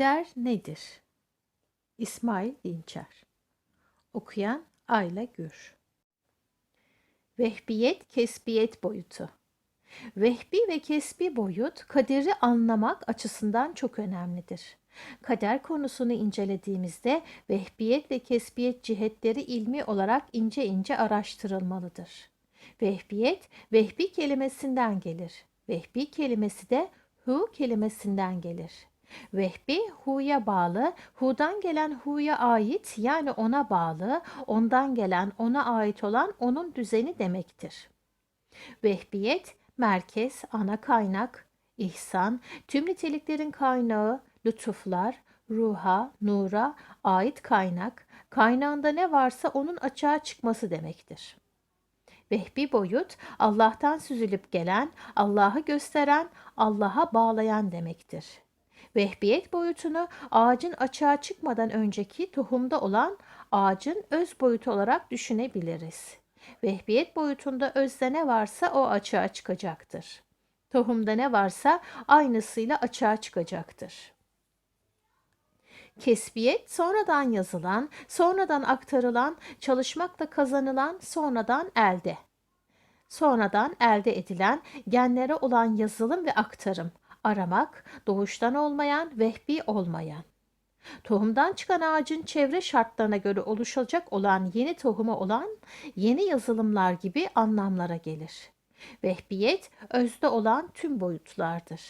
Der nedir? İsmail Dinçer Okuyan Ayla Gür Vehbiyet kesbiyet boyutu Vehbi ve kesbi boyut kaderi anlamak açısından çok önemlidir. Kader konusunu incelediğimizde vehbiyet ve kesbiyet cihetleri ilmi olarak ince ince araştırılmalıdır. Vehbiyet, vehbi kelimesinden gelir. Vehbi kelimesi de hu kelimesinden gelir. Vehbi hu'ya bağlı, hu'dan gelen hu'ya ait yani ona bağlı, ondan gelen ona ait olan onun düzeni demektir. Vehbiyet, merkez, ana kaynak, ihsan, tüm niteliklerin kaynağı, lütuflar, ruha, nura ait kaynak, kaynağında ne varsa onun açığa çıkması demektir. Vehbi boyut Allah'tan süzülüp gelen, Allah'ı gösteren, Allah'a bağlayan demektir. Vehbiyet boyutunu ağacın açığa çıkmadan önceki tohumda olan ağacın öz boyutu olarak düşünebiliriz. Vehbiyet boyutunda özde ne varsa o açığa çıkacaktır. Tohumda ne varsa aynısıyla açığa çıkacaktır. Kesbiyet sonradan yazılan, sonradan aktarılan, çalışmakla kazanılan, sonradan elde. Sonradan elde edilen genlere olan yazılım ve aktarım, aramak, doğuştan olmayan, vehbi olmayan. Tohumdan çıkan ağacın çevre şartlarına göre oluşacak olan yeni tohumu olan yeni yazılımlar gibi anlamlara gelir. Vehbiyet özde olan tüm boyutlardır.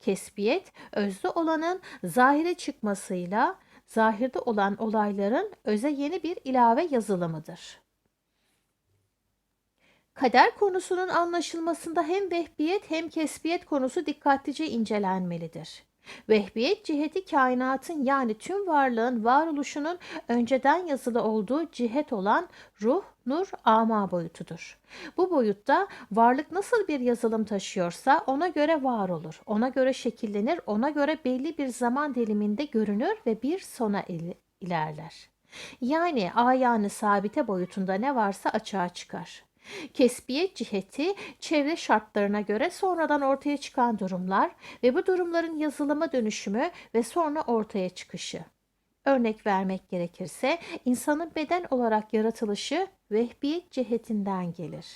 Kesbiyet özde olanın zahire çıkmasıyla zahirde olan olayların öze yeni bir ilave yazılımıdır. Kader konusunun anlaşılmasında hem vehbiyet hem kesbiyet konusu dikkatlice incelenmelidir. Vehbiyet ciheti kainatın yani tüm varlığın varoluşunun önceden yazılı olduğu cihet olan ruh, nur, ama boyutudur. Bu boyutta varlık nasıl bir yazılım taşıyorsa ona göre var olur, ona göre şekillenir, ona göre belli bir zaman diliminde görünür ve bir sona ilerler. Yani ayağını sabite boyutunda ne varsa açığa çıkar. Kesbiyet ciheti çevre şartlarına göre sonradan ortaya çıkan durumlar ve bu durumların yazılıma dönüşümü ve sonra ortaya çıkışı. Örnek vermek gerekirse insanın beden olarak yaratılışı vehbiyet cihetinden gelir.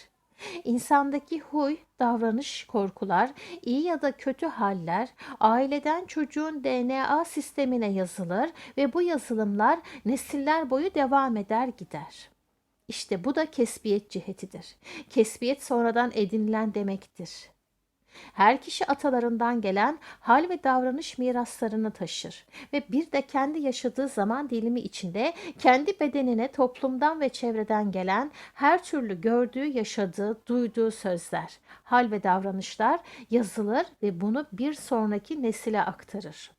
İnsandaki huy, davranış, korkular, iyi ya da kötü haller aileden çocuğun DNA sistemine yazılır ve bu yazılımlar nesiller boyu devam eder gider. İşte bu da kesbiyet cihetidir. Kesbiyet sonradan edinilen demektir. Her kişi atalarından gelen hal ve davranış miraslarını taşır ve bir de kendi yaşadığı zaman dilimi içinde kendi bedenine toplumdan ve çevreden gelen her türlü gördüğü, yaşadığı, duyduğu sözler, hal ve davranışlar yazılır ve bunu bir sonraki nesile aktarır.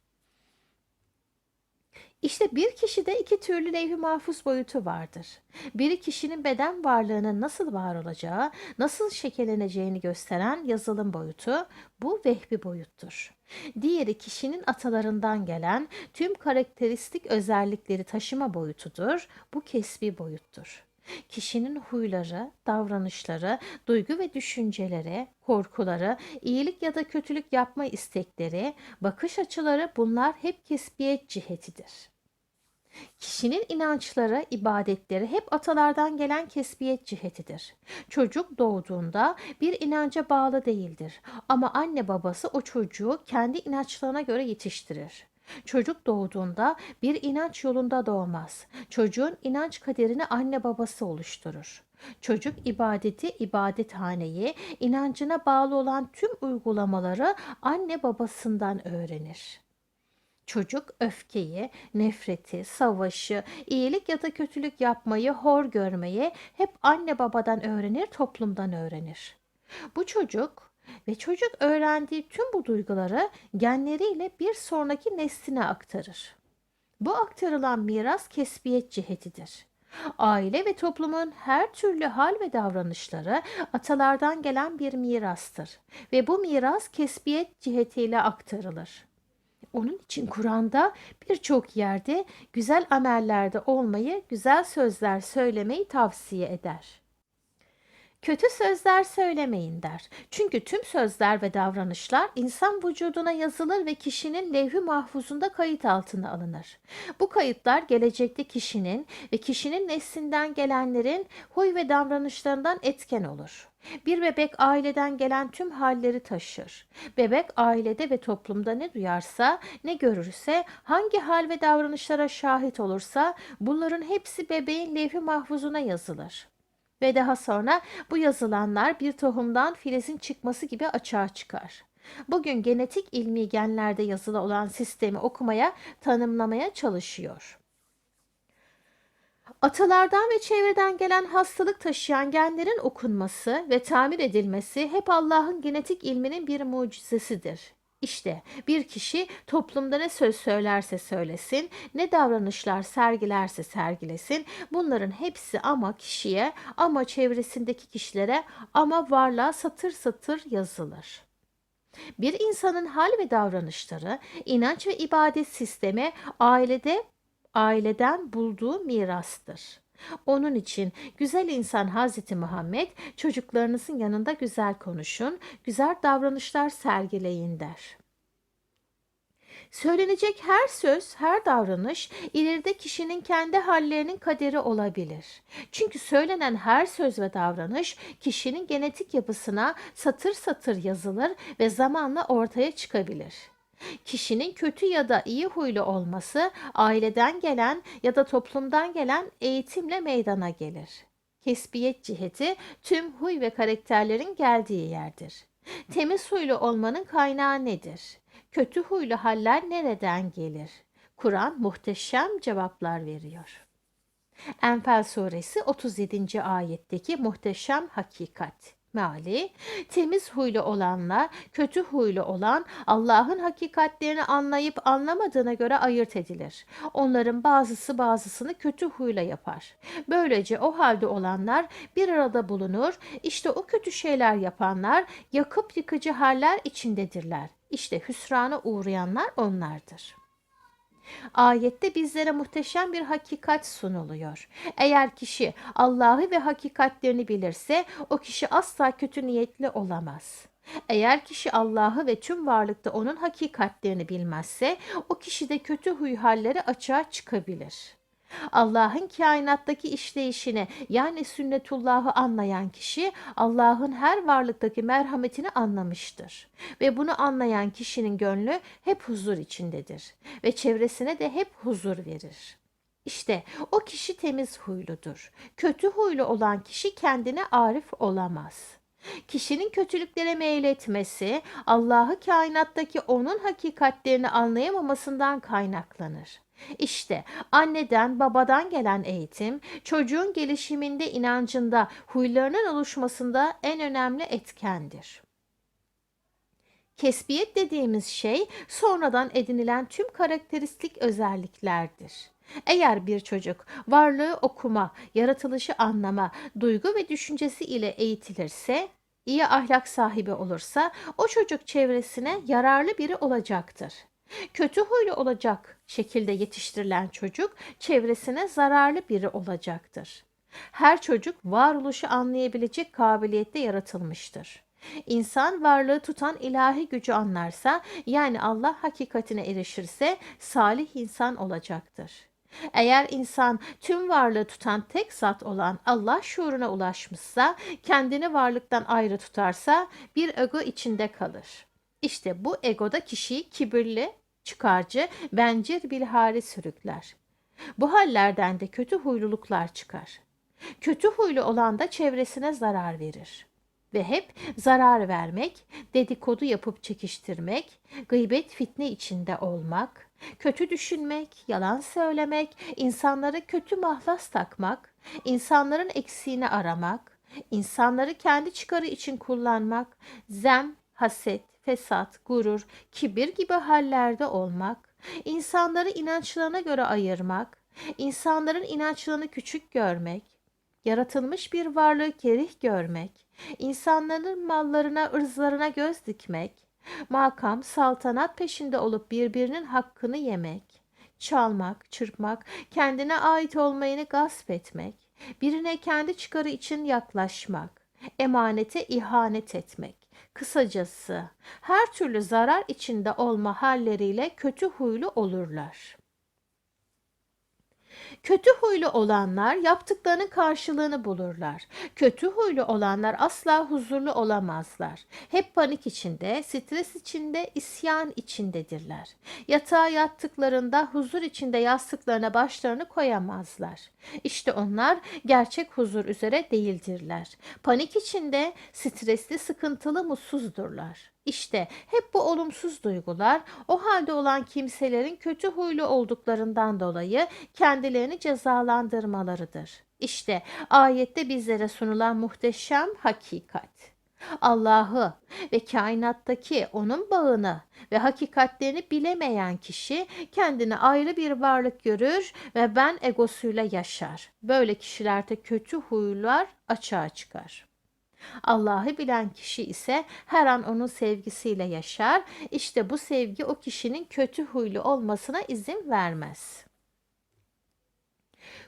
İşte bir kişide iki türlü levh-i mahfuz boyutu vardır. Biri kişinin beden varlığının nasıl var olacağı, nasıl şekilleneceğini gösteren yazılım boyutu, bu vehbi boyuttur. Diğeri kişinin atalarından gelen tüm karakteristik özellikleri taşıma boyutudur, bu kesbi boyuttur. Kişinin huyları, davranışları, duygu ve düşünceleri, korkuları, iyilik ya da kötülük yapma istekleri, bakış açıları bunlar hep kesbiyet cihetidir. Kişinin inançları, ibadetleri hep atalardan gelen kesbiyet cihetidir. Çocuk doğduğunda bir inanca bağlı değildir ama anne babası o çocuğu kendi inançlarına göre yetiştirir. Çocuk doğduğunda bir inanç yolunda doğmaz. Çocuğun inanç kaderini anne babası oluşturur. Çocuk ibadeti, ibadethaneyi, inancına bağlı olan tüm uygulamaları anne babasından öğrenir. Çocuk öfkeyi, nefreti, savaşı, iyilik ya da kötülük yapmayı, hor görmeyi hep anne babadan öğrenir, toplumdan öğrenir. Bu çocuk ve çocuk öğrendiği tüm bu duyguları genleriyle bir sonraki nesline aktarır. Bu aktarılan miras kesbiyet cihetidir. Aile ve toplumun her türlü hal ve davranışları atalardan gelen bir mirastır ve bu miras kesbiyet cihetiyle aktarılır. Onun için Kur'an'da birçok yerde güzel amellerde olmayı, güzel sözler söylemeyi tavsiye eder. Kötü sözler söylemeyin der. Çünkü tüm sözler ve davranışlar insan vücuduna yazılır ve kişinin levh-i mahfuzunda kayıt altına alınır. Bu kayıtlar gelecekte kişinin ve kişinin neslinden gelenlerin huy ve davranışlarından etken olur. Bir bebek aileden gelen tüm halleri taşır. Bebek ailede ve toplumda ne duyarsa, ne görürse, hangi hal ve davranışlara şahit olursa bunların hepsi bebeğin levh-i mahfuzuna yazılır. Ve daha sonra bu yazılanlar bir tohumdan filizin çıkması gibi açığa çıkar. Bugün genetik ilmi genlerde yazılı olan sistemi okumaya, tanımlamaya çalışıyor. Atalardan ve çevreden gelen hastalık taşıyan genlerin okunması ve tamir edilmesi hep Allah'ın genetik ilminin bir mucizesidir. İşte bir kişi toplumda ne söz söylerse söylesin, ne davranışlar sergilerse sergilesin, bunların hepsi ama kişiye, ama çevresindeki kişilere, ama varlığa satır satır yazılır. Bir insanın hal ve davranışları, inanç ve ibadet sistemi ailede aileden bulduğu mirastır. Onun için güzel insan Hazreti Muhammed çocuklarınızın yanında güzel konuşun, güzel davranışlar sergileyin der. Söylenecek her söz, her davranış ileride kişinin kendi hallerinin kaderi olabilir. Çünkü söylenen her söz ve davranış kişinin genetik yapısına satır satır yazılır ve zamanla ortaya çıkabilir. Kişinin kötü ya da iyi huylu olması aileden gelen ya da toplumdan gelen eğitimle meydana gelir. Kesbiyet ciheti tüm huy ve karakterlerin geldiği yerdir. Temiz huylu olmanın kaynağı nedir? Kötü huylu haller nereden gelir? Kur'an muhteşem cevaplar veriyor. Enfal suresi 37. ayetteki muhteşem hakikat meali temiz huylu olanla kötü huylu olan Allah'ın hakikatlerini anlayıp anlamadığına göre ayırt edilir. Onların bazısı bazısını kötü huyla yapar. Böylece o halde olanlar bir arada bulunur. İşte o kötü şeyler yapanlar yakıp yıkıcı haller içindedirler. İşte hüsrana uğrayanlar onlardır. Ayette bizlere muhteşem bir hakikat sunuluyor. Eğer kişi Allah'ı ve hakikatlerini bilirse o kişi asla kötü niyetli olamaz. Eğer kişi Allah'ı ve tüm varlıkta onun hakikatlerini bilmezse o kişide kötü huy halleri açığa çıkabilir. Allah'ın kainattaki işleyişini yani sünnetullahı anlayan kişi Allah'ın her varlıktaki merhametini anlamıştır. Ve bunu anlayan kişinin gönlü hep huzur içindedir ve çevresine de hep huzur verir. İşte o kişi temiz huyludur. Kötü huylu olan kişi kendine arif olamaz. Kişinin kötülüklere meyletmesi Allah'ı kainattaki onun hakikatlerini anlayamamasından kaynaklanır. İşte anneden babadan gelen eğitim çocuğun gelişiminde inancında huylarının oluşmasında en önemli etkendir. Kesbiyet dediğimiz şey sonradan edinilen tüm karakteristik özelliklerdir. Eğer bir çocuk varlığı okuma, yaratılışı anlama, duygu ve düşüncesi ile eğitilirse, iyi ahlak sahibi olursa o çocuk çevresine yararlı biri olacaktır. Kötü huylu olacak şekilde yetiştirilen çocuk çevresine zararlı biri olacaktır. Her çocuk varoluşu anlayabilecek kabiliyette yaratılmıştır. İnsan varlığı tutan ilahi gücü anlarsa, yani Allah hakikatine erişirse salih insan olacaktır. Eğer insan tüm varlığı tutan tek zat olan Allah şuuruna ulaşmışsa, kendini varlıktan ayrı tutarsa bir ego içinde kalır. İşte bu egoda kişiyi kibirli, çıkarcı, bencil bir hale sürükler. Bu hallerden de kötü huyluluklar çıkar. Kötü huylu olan da çevresine zarar verir. Ve hep zarar vermek, dedikodu yapıp çekiştirmek, gıybet fitne içinde olmak, kötü düşünmek, yalan söylemek, insanlara kötü mahlas takmak, insanların eksiğini aramak, insanları kendi çıkarı için kullanmak, zem, haset, fesat, gurur, kibir gibi hallerde olmak, insanları inançlarına göre ayırmak, insanların inançlarını küçük görmek, yaratılmış bir varlığı kerih görmek, insanların mallarına, ırzlarına göz dikmek, makam, saltanat peşinde olup birbirinin hakkını yemek, çalmak, çırpmak, kendine ait olmayını gasp etmek, birine kendi çıkarı için yaklaşmak, emanete ihanet etmek. Kısacası her türlü zarar içinde olma halleriyle kötü huylu olurlar. Kötü huylu olanlar yaptıklarının karşılığını bulurlar. Kötü huylu olanlar asla huzurlu olamazlar. Hep panik içinde, stres içinde, isyan içindedirler. Yatağa yattıklarında huzur içinde yastıklarına başlarını koyamazlar. İşte onlar gerçek huzur üzere değildirler. Panik içinde, stresli, sıkıntılı, mutsuzdurlar. İşte hep bu olumsuz duygular o halde olan kimselerin kötü huylu olduklarından dolayı kendilerini cezalandırmalarıdır. İşte ayette bizlere sunulan muhteşem hakikat. Allah'ı ve kainattaki onun bağını ve hakikatlerini bilemeyen kişi kendini ayrı bir varlık görür ve ben egosuyla yaşar. Böyle kişilerde kötü huylar açığa çıkar. Allah'ı bilen kişi ise her an onun sevgisiyle yaşar. İşte bu sevgi o kişinin kötü huylu olmasına izin vermez.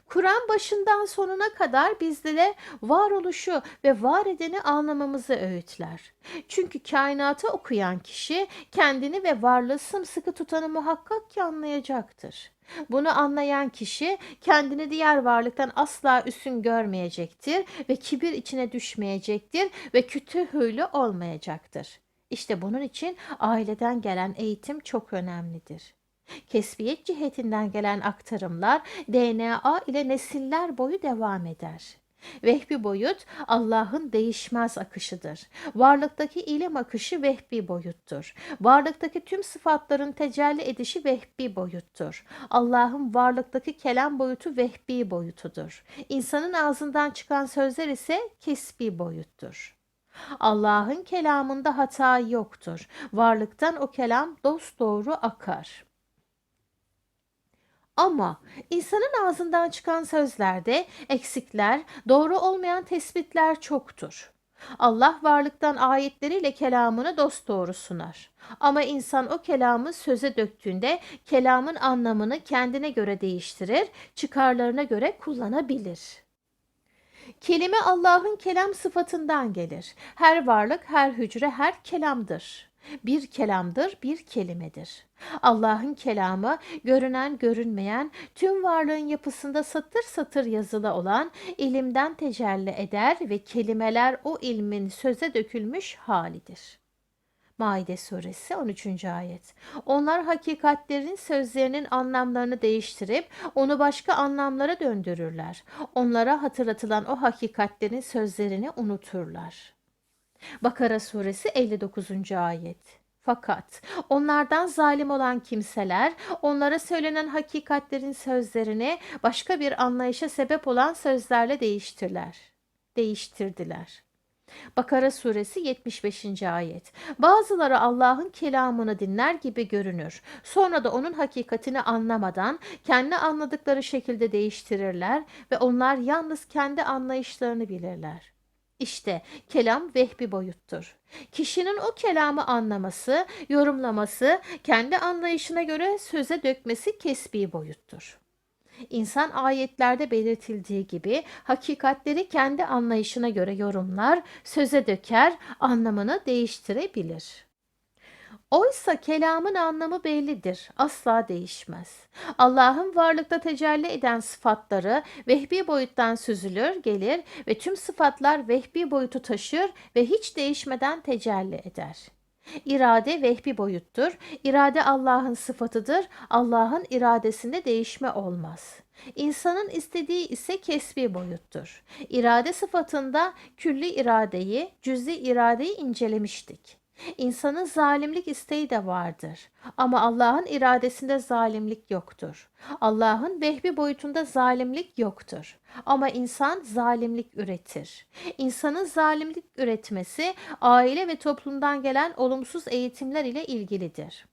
Kur'an başından sonuna kadar bizlere varoluşu ve var edeni anlamamızı öğütler. Çünkü kainatı okuyan kişi kendini ve varlığı sımsıkı tutanı muhakkak ki anlayacaktır. Bunu anlayan kişi kendini diğer varlıktan asla üstün görmeyecektir ve kibir içine düşmeyecektir ve kötü huylu olmayacaktır. İşte bunun için aileden gelen eğitim çok önemlidir. Kesbiyet cihetinden gelen aktarımlar DNA ile nesiller boyu devam eder. Vehbi boyut Allah'ın değişmez akışıdır. Varlıktaki ilim akışı vehbi boyuttur. Varlıktaki tüm sıfatların tecelli edişi vehbi boyuttur. Allah'ın varlıktaki kelam boyutu vehbi boyutudur. İnsanın ağzından çıkan sözler ise kesbi boyuttur. Allah'ın kelamında hata yoktur. Varlıktan o kelam dosdoğru akar. Ama insanın ağzından çıkan sözlerde eksikler, doğru olmayan tespitler çoktur. Allah varlıktan ayetleriyle kelamını dosdoğru sunar. Ama insan o kelamı söze döktüğünde kelamın anlamını kendine göre değiştirir, çıkarlarına göre kullanabilir. Kelime Allah'ın kelam sıfatından gelir. Her varlık, her hücre, her kelamdır bir kelamdır, bir kelimedir. Allah'ın kelamı görünen görünmeyen tüm varlığın yapısında satır satır yazılı olan ilimden tecelli eder ve kelimeler o ilmin söze dökülmüş halidir. Maide suresi 13. ayet. Onlar hakikatlerin sözlerinin anlamlarını değiştirip onu başka anlamlara döndürürler. Onlara hatırlatılan o hakikatlerin sözlerini unuturlar. Bakara suresi 59. ayet. Fakat onlardan zalim olan kimseler onlara söylenen hakikatlerin sözlerini başka bir anlayışa sebep olan sözlerle değiştirdiler. Değiştirdiler. Bakara suresi 75. ayet. Bazıları Allah'ın kelamını dinler gibi görünür. Sonra da onun hakikatini anlamadan kendi anladıkları şekilde değiştirirler ve onlar yalnız kendi anlayışlarını bilirler. İşte kelam vehbi boyuttur. Kişinin o kelamı anlaması, yorumlaması, kendi anlayışına göre söze dökmesi kesbi boyuttur. İnsan ayetlerde belirtildiği gibi hakikatleri kendi anlayışına göre yorumlar, söze döker, anlamını değiştirebilir. Oysa kelamın anlamı bellidir, asla değişmez. Allah'ın varlıkta tecelli eden sıfatları vehbi boyuttan süzülür, gelir ve tüm sıfatlar vehbi boyutu taşır ve hiç değişmeden tecelli eder. İrade vehbi boyuttur. İrade Allah'ın sıfatıdır. Allah'ın iradesinde değişme olmaz. İnsanın istediği ise kesbi boyuttur. İrade sıfatında külli iradeyi, cüzi iradeyi incelemiştik. İnsanın zalimlik isteği de vardır. Ama Allah'ın iradesinde zalimlik yoktur. Allah'ın vehbi boyutunda zalimlik yoktur. Ama insan zalimlik üretir. İnsanın zalimlik üretmesi aile ve toplumdan gelen olumsuz eğitimler ile ilgilidir.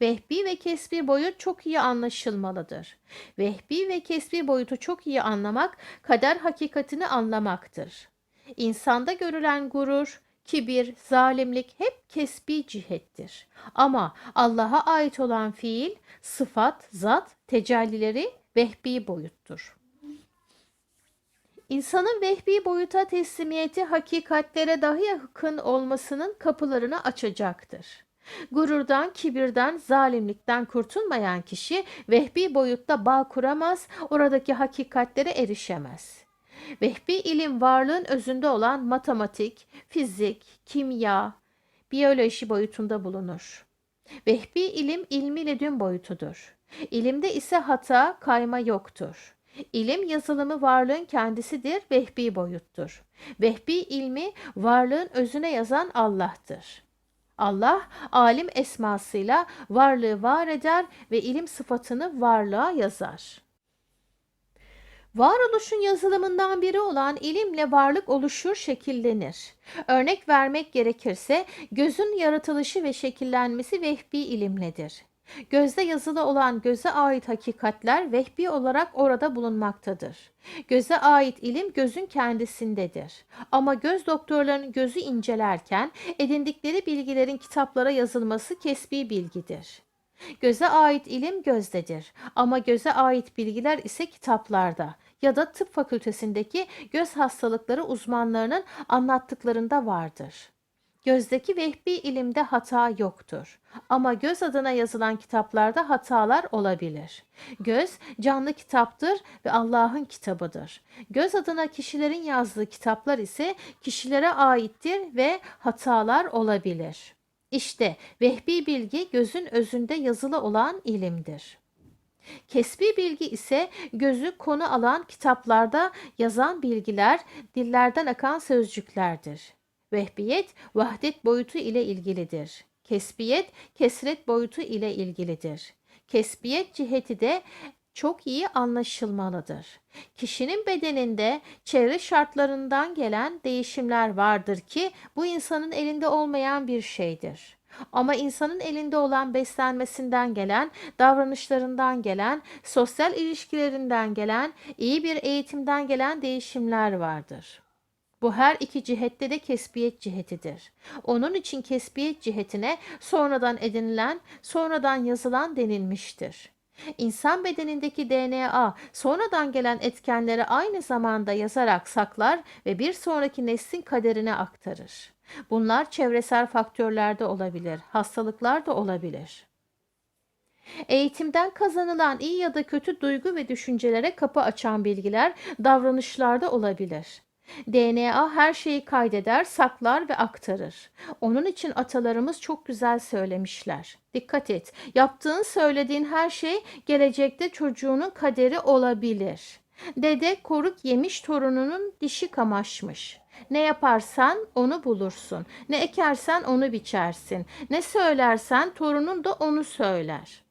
Vehbi ve kesbi boyut çok iyi anlaşılmalıdır. Vehbi ve kesbi boyutu çok iyi anlamak kader hakikatini anlamaktır. İnsanda görülen gurur, kibir, zalimlik hep kesbi cihettir. Ama Allah'a ait olan fiil, sıfat, zat, tecellileri vehbi boyuttur. İnsanın vehbi boyuta teslimiyeti hakikatlere dahi yakın olmasının kapılarını açacaktır. Gururdan, kibirden, zalimlikten kurtulmayan kişi vehbi boyutta bağ kuramaz, oradaki hakikatlere erişemez. Vehbi ilim varlığın özünde olan matematik, fizik, kimya, biyoloji boyutunda bulunur. Vehbi ilim ilmi ledün boyutudur. İlimde ise hata, kayma yoktur. İlim yazılımı varlığın kendisidir, vehbi boyuttur. Vehbi ilmi varlığın özüne yazan Allah'tır. Allah alim esmasıyla varlığı var eder ve ilim sıfatını varlığa yazar. Varoluşun yazılımından biri olan ilimle varlık oluşur, şekillenir. Örnek vermek gerekirse gözün yaratılışı ve şekillenmesi vehbi ilimledir. Gözde yazılı olan göze ait hakikatler vehbi olarak orada bulunmaktadır. Göze ait ilim gözün kendisindedir. Ama göz doktorlarının gözü incelerken edindikleri bilgilerin kitaplara yazılması kesbi bilgidir. Göze ait ilim gözdedir ama göze ait bilgiler ise kitaplarda ya da tıp fakültesindeki göz hastalıkları uzmanlarının anlattıklarında vardır. Gözdeki vehbi ilimde hata yoktur. Ama göz adına yazılan kitaplarda hatalar olabilir. Göz canlı kitaptır ve Allah'ın kitabıdır. Göz adına kişilerin yazdığı kitaplar ise kişilere aittir ve hatalar olabilir. İşte vehbi bilgi gözün özünde yazılı olan ilimdir. Kesbi bilgi ise gözü konu alan kitaplarda yazan bilgiler, dillerden akan sözcüklerdir. Vehbiyet vahdet boyutu ile ilgilidir. Kesbiyet kesret boyutu ile ilgilidir. Kesbiyet ciheti de çok iyi anlaşılmalıdır. Kişinin bedeninde çevre şartlarından gelen değişimler vardır ki bu insanın elinde olmayan bir şeydir. Ama insanın elinde olan beslenmesinden gelen, davranışlarından gelen, sosyal ilişkilerinden gelen, iyi bir eğitimden gelen değişimler vardır. Bu her iki cihette de kesbiyet cihetidir. Onun için kesbiyet cihetine sonradan edinilen, sonradan yazılan denilmiştir. İnsan bedenindeki DNA sonradan gelen etkenleri aynı zamanda yazarak saklar ve bir sonraki neslin kaderine aktarır. Bunlar çevresel faktörlerde olabilir, hastalıklar da olabilir. Eğitimden kazanılan iyi ya da kötü duygu ve düşüncelere kapı açan bilgiler davranışlarda olabilir. DNA her şeyi kaydeder, saklar ve aktarır. Onun için atalarımız çok güzel söylemişler. Dikkat et, yaptığın söylediğin her şey gelecekte çocuğunun kaderi olabilir. Dede koruk yemiş torununun dişi kamaşmış. Ne yaparsan onu bulursun. Ne ekersen onu biçersin. Ne söylersen torunun da onu söyler.''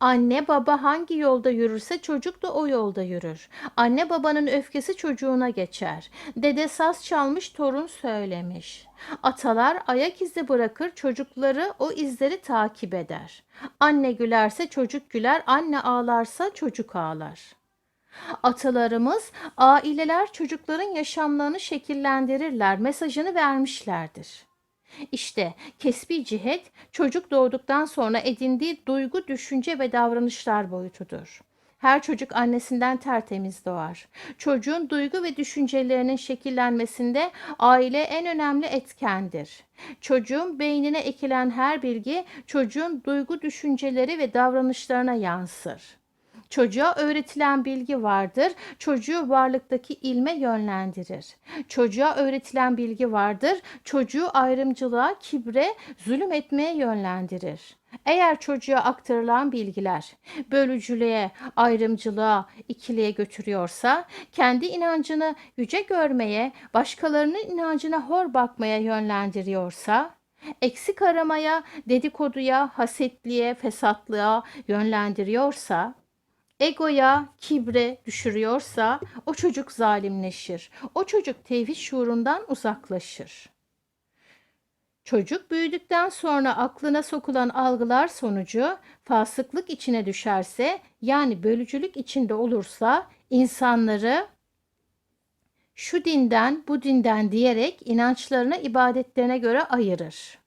Anne baba hangi yolda yürürse çocuk da o yolda yürür. Anne babanın öfkesi çocuğuna geçer. Dede saz çalmış torun söylemiş. Atalar ayak izi bırakır çocukları o izleri takip eder. Anne gülerse çocuk güler, anne ağlarsa çocuk ağlar. Atalarımız aileler çocukların yaşamlarını şekillendirirler mesajını vermişlerdir. İşte kesbi cihet çocuk doğduktan sonra edindiği duygu, düşünce ve davranışlar boyutudur. Her çocuk annesinden tertemiz doğar. Çocuğun duygu ve düşüncelerinin şekillenmesinde aile en önemli etkendir. Çocuğun beynine ekilen her bilgi çocuğun duygu, düşünceleri ve davranışlarına yansır. Çocuğa öğretilen bilgi vardır. Çocuğu varlıktaki ilme yönlendirir. Çocuğa öğretilen bilgi vardır. Çocuğu ayrımcılığa, kibre, zulüm etmeye yönlendirir. Eğer çocuğa aktarılan bilgiler bölücülüğe, ayrımcılığa, ikiliğe götürüyorsa, kendi inancını yüce görmeye, başkalarının inancına hor bakmaya yönlendiriyorsa, eksik aramaya, dedikoduya, hasetliğe, fesatlığa yönlendiriyorsa, egoya, kibre düşürüyorsa o çocuk zalimleşir. O çocuk tevhid şuurundan uzaklaşır. Çocuk büyüdükten sonra aklına sokulan algılar sonucu fasıklık içine düşerse yani bölücülük içinde olursa insanları şu dinden bu dinden diyerek inançlarına ibadetlerine göre ayırır.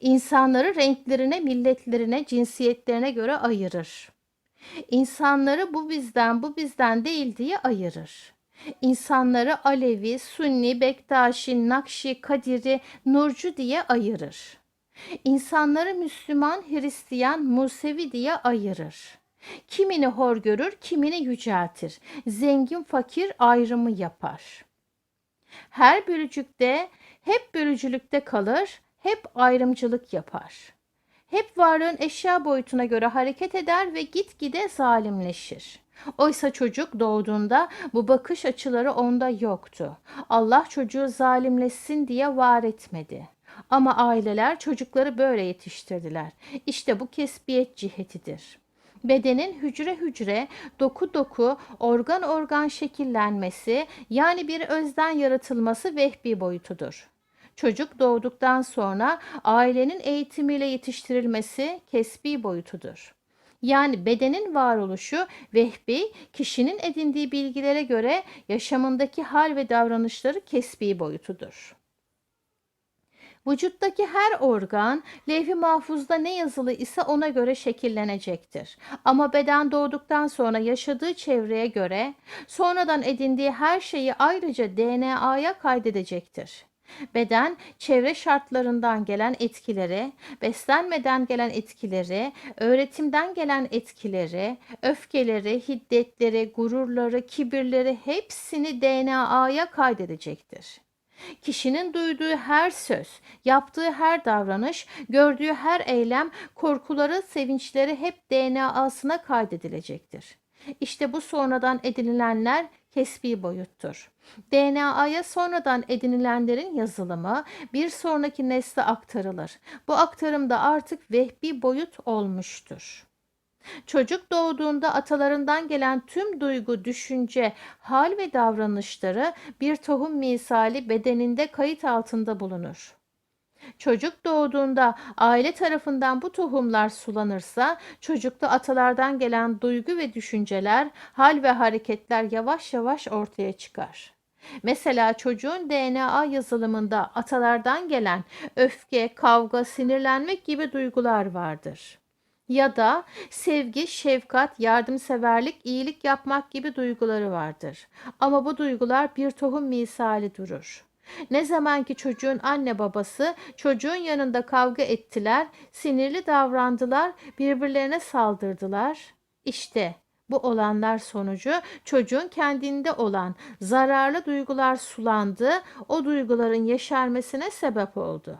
İnsanları renklerine, milletlerine, cinsiyetlerine göre ayırır. İnsanları bu bizden, bu bizden değil diye ayırır. İnsanları Alevi, Sunni, Bektaşi, Nakşi, Kadiri, Nurcu diye ayırır. İnsanları Müslüman, Hristiyan, Musevi diye ayırır. Kimini hor görür, kimini yüceltir. Zengin, fakir ayrımı yapar. Her bölücükte hep bölücülükte kalır, hep ayrımcılık yapar. Hep varlığın eşya boyutuna göre hareket eder ve gitgide zalimleşir. Oysa çocuk doğduğunda bu bakış açıları onda yoktu. Allah çocuğu zalimleşsin diye var etmedi. Ama aileler çocukları böyle yetiştirdiler. İşte bu kesbiyet cihetidir. Bedenin hücre hücre, doku doku, organ organ şekillenmesi yani bir özden yaratılması vehbi boyutudur. Çocuk doğduktan sonra ailenin eğitimiyle yetiştirilmesi kesbi boyutudur. Yani bedenin varoluşu vehbi, kişinin edindiği bilgilere göre yaşamındaki hal ve davranışları kesbi boyutudur. Vücuttaki her organ levh-i mahfuzda ne yazılı ise ona göre şekillenecektir. Ama beden doğduktan sonra yaşadığı çevreye göre sonradan edindiği her şeyi ayrıca DNA'ya kaydedecektir. Beden çevre şartlarından gelen etkileri, beslenmeden gelen etkileri, öğretimden gelen etkileri, öfkeleri, hiddetleri, gururları, kibirleri hepsini DNA'ya kaydedecektir. Kişinin duyduğu her söz, yaptığı her davranış, gördüğü her eylem, korkuları, sevinçleri hep DNA'sına kaydedilecektir. İşte bu sonradan edinilenler kesbi boyuttur. DNA'ya sonradan edinilenlerin yazılımı bir sonraki nesle aktarılır. Bu aktarımda artık vehbi boyut olmuştur. Çocuk doğduğunda atalarından gelen tüm duygu, düşünce, hal ve davranışları bir tohum misali bedeninde kayıt altında bulunur. Çocuk doğduğunda aile tarafından bu tohumlar sulanırsa çocukta atalardan gelen duygu ve düşünceler, hal ve hareketler yavaş yavaş ortaya çıkar. Mesela çocuğun DNA yazılımında atalardan gelen öfke, kavga, sinirlenmek gibi duygular vardır. Ya da sevgi, şefkat, yardımseverlik, iyilik yapmak gibi duyguları vardır. Ama bu duygular bir tohum misali durur. Ne zaman ki çocuğun anne babası çocuğun yanında kavga ettiler, sinirli davrandılar, birbirlerine saldırdılar. İşte bu olanlar sonucu çocuğun kendinde olan zararlı duygular sulandı, o duyguların yeşermesine sebep oldu.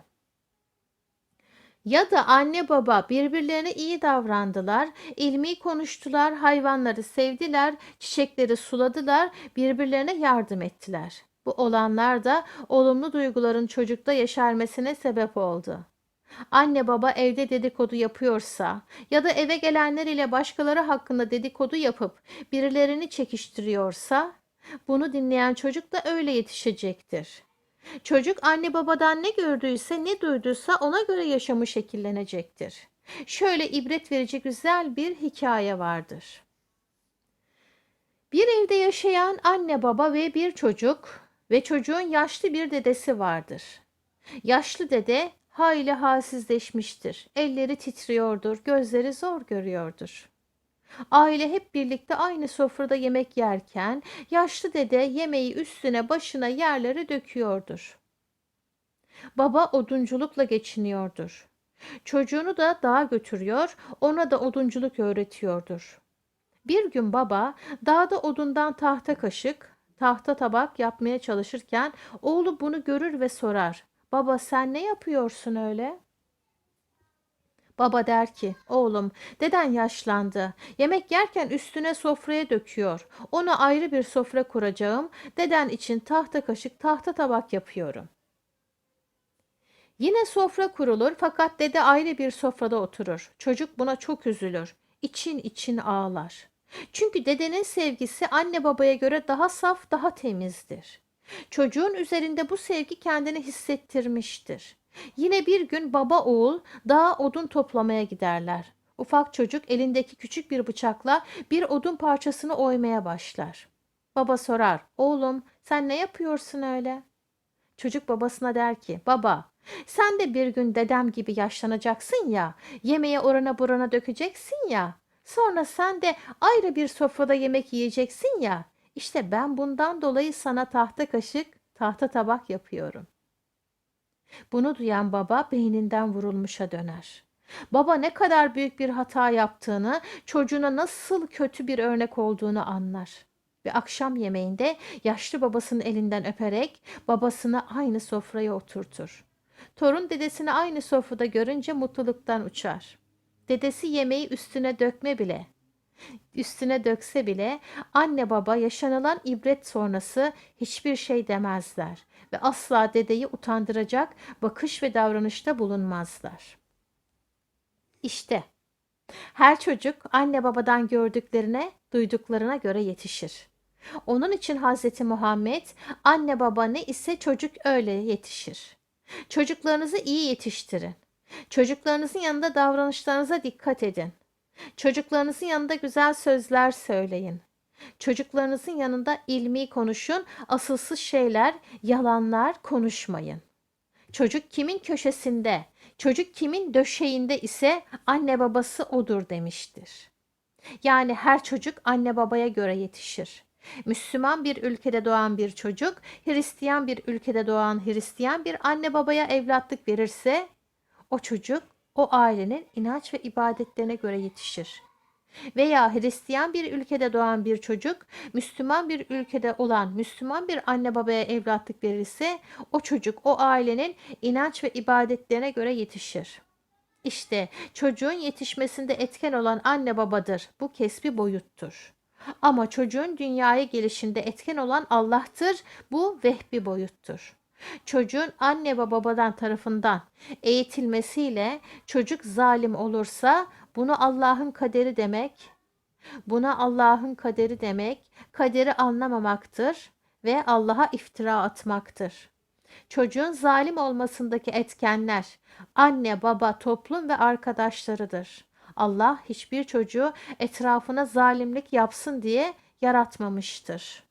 Ya da anne baba birbirlerine iyi davrandılar, ilmi konuştular, hayvanları sevdiler, çiçekleri suladılar, birbirlerine yardım ettiler. Bu olanlar da olumlu duyguların çocukta yeşermesine sebep oldu. Anne baba evde dedikodu yapıyorsa ya da eve gelenler ile başkaları hakkında dedikodu yapıp birilerini çekiştiriyorsa bunu dinleyen çocuk da öyle yetişecektir. Çocuk anne babadan ne gördüyse ne duyduysa ona göre yaşamı şekillenecektir. Şöyle ibret verici güzel bir hikaye vardır. Bir evde yaşayan anne baba ve bir çocuk ve çocuğun yaşlı bir dedesi vardır. Yaşlı dede hayli halsizleşmiştir. Elleri titriyordur, gözleri zor görüyordur. Aile hep birlikte aynı sofrada yemek yerken yaşlı dede yemeği üstüne başına yerlere döküyordur. Baba odunculukla geçiniyordur. Çocuğunu da dağa götürüyor, ona da odunculuk öğretiyordur. Bir gün baba dağda odundan tahta kaşık, tahta tabak yapmaya çalışırken oğlu bunu görür ve sorar. Baba sen ne yapıyorsun öyle?'' Baba der ki, oğlum deden yaşlandı. Yemek yerken üstüne sofraya döküyor. Ona ayrı bir sofra kuracağım. Deden için tahta kaşık, tahta tabak yapıyorum. Yine sofra kurulur fakat dede ayrı bir sofrada oturur. Çocuk buna çok üzülür. İçin için ağlar. Çünkü dedenin sevgisi anne babaya göre daha saf, daha temizdir. Çocuğun üzerinde bu sevgi kendini hissettirmiştir. Yine bir gün baba oğul dağa odun toplamaya giderler. Ufak çocuk elindeki küçük bir bıçakla bir odun parçasını oymaya başlar. Baba sorar, oğlum sen ne yapıyorsun öyle? Çocuk babasına der ki, baba sen de bir gün dedem gibi yaşlanacaksın ya, yemeğe orana burana dökeceksin ya, Sonra sen de ayrı bir sofrada yemek yiyeceksin ya. İşte ben bundan dolayı sana tahta kaşık, tahta tabak yapıyorum. Bunu duyan baba beyninden vurulmuşa döner. Baba ne kadar büyük bir hata yaptığını, çocuğuna nasıl kötü bir örnek olduğunu anlar. Ve akşam yemeğinde yaşlı babasının elinden öperek babasını aynı sofraya oturtur. Torun dedesini aynı sofrada görünce mutluluktan uçar. Dedesi yemeği üstüne dökme bile. Üstüne dökse bile anne baba yaşanılan ibret sonrası hiçbir şey demezler ve asla dedeyi utandıracak bakış ve davranışta bulunmazlar. İşte her çocuk anne babadan gördüklerine, duyduklarına göre yetişir. Onun için Hazreti Muhammed anne baba ne ise çocuk öyle yetişir. Çocuklarınızı iyi yetiştirin. Çocuklarınızın yanında davranışlarınıza dikkat edin. Çocuklarınızın yanında güzel sözler söyleyin. Çocuklarınızın yanında ilmi konuşun, asılsız şeyler, yalanlar konuşmayın. Çocuk kimin köşesinde, çocuk kimin döşeğinde ise anne babası odur demiştir. Yani her çocuk anne babaya göre yetişir. Müslüman bir ülkede doğan bir çocuk, Hristiyan bir ülkede doğan Hristiyan bir anne babaya evlatlık verirse, o çocuk o ailenin inanç ve ibadetlerine göre yetişir. Veya Hristiyan bir ülkede doğan bir çocuk, Müslüman bir ülkede olan Müslüman bir anne babaya evlatlık verirse, o çocuk o ailenin inanç ve ibadetlerine göre yetişir. İşte çocuğun yetişmesinde etken olan anne babadır. Bu kesbi boyuttur. Ama çocuğun dünyaya gelişinde etken olan Allah'tır. Bu vehbi boyuttur. Çocuğun anne ve babadan tarafından eğitilmesiyle çocuk zalim olursa bunu Allah'ın kaderi demek. Buna Allah'ın kaderi demek, kaderi anlamamaktır ve Allah'a iftira atmaktır. Çocuğun zalim olmasındaki etkenler anne, baba, toplum ve arkadaşlarıdır. Allah hiçbir çocuğu etrafına zalimlik yapsın diye yaratmamıştır.